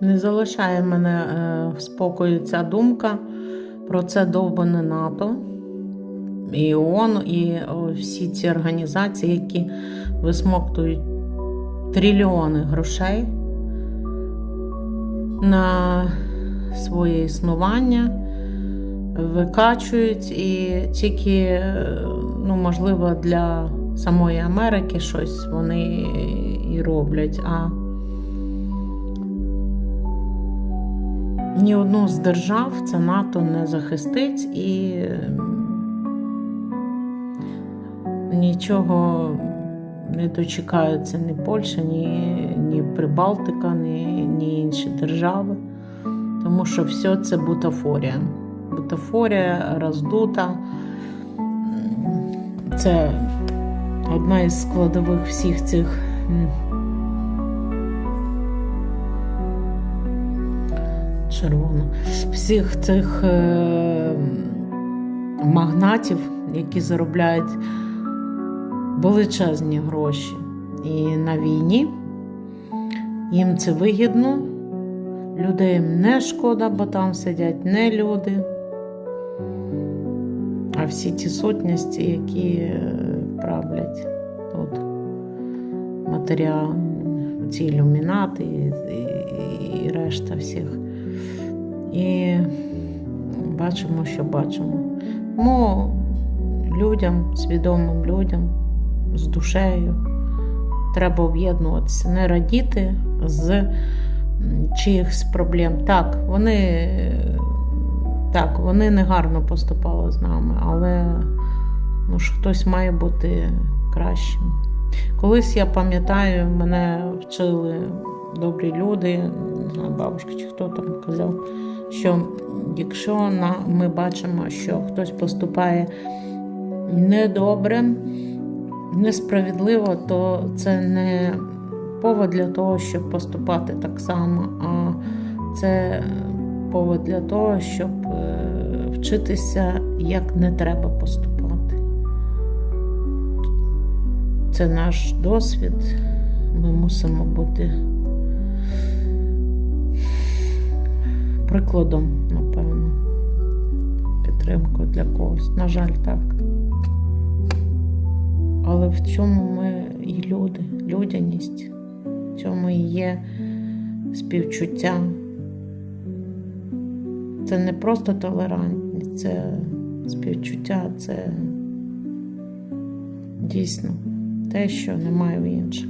Не залишає мене е, в спокою ця думка про це довбане НАТО, і ООН, і всі ці організації, які висмоктують трильйони грошей на своє існування, викачують і тільки, е, ну, можливо, для самої Америки щось вони і роблять. А ні одну з держав це НАТО не захистить і нічого не дочекаються ні Польща, ні, ні Прибалтика, ні, ні інші держави. Тому що все це бутафорія. Бутафорія роздута. Це одна із складових всіх цих м, червоно, всіх цих е, магнатів, які заробляють величезні гроші. І на війні їм це вигідно. Людей не шкода, бо там сидять не люди, а всі ті сутності, які е, правлять тут матеріал, ці ілюмінати і, і, і решта всіх. І бачимо, що бачимо. Тому людям, свідомим людям з душею треба об'єднуватися, не радіти з м, чиїхось проблем. Так, вони, так, вони негарно поступали з нами, але ну, ж хтось має бути кращим. Колись я пам'ятаю, мене вчили добрі люди, бабушка чи хто там казав, що якщо ми бачимо, що хтось поступає недобре, несправедливо, то це не повод для того, щоб поступати так само, а це повод для того, щоб е, вчитися, як не треба поступати. Це наш досвід. Ми мусимо бути прикладом, напевно, підтримкою для когось. На жаль, так. Але в цьому ми і люди, людяність, в цьому і є співчуття. Це не просто толерантність, це співчуття, це дійсно те, що немає в інших.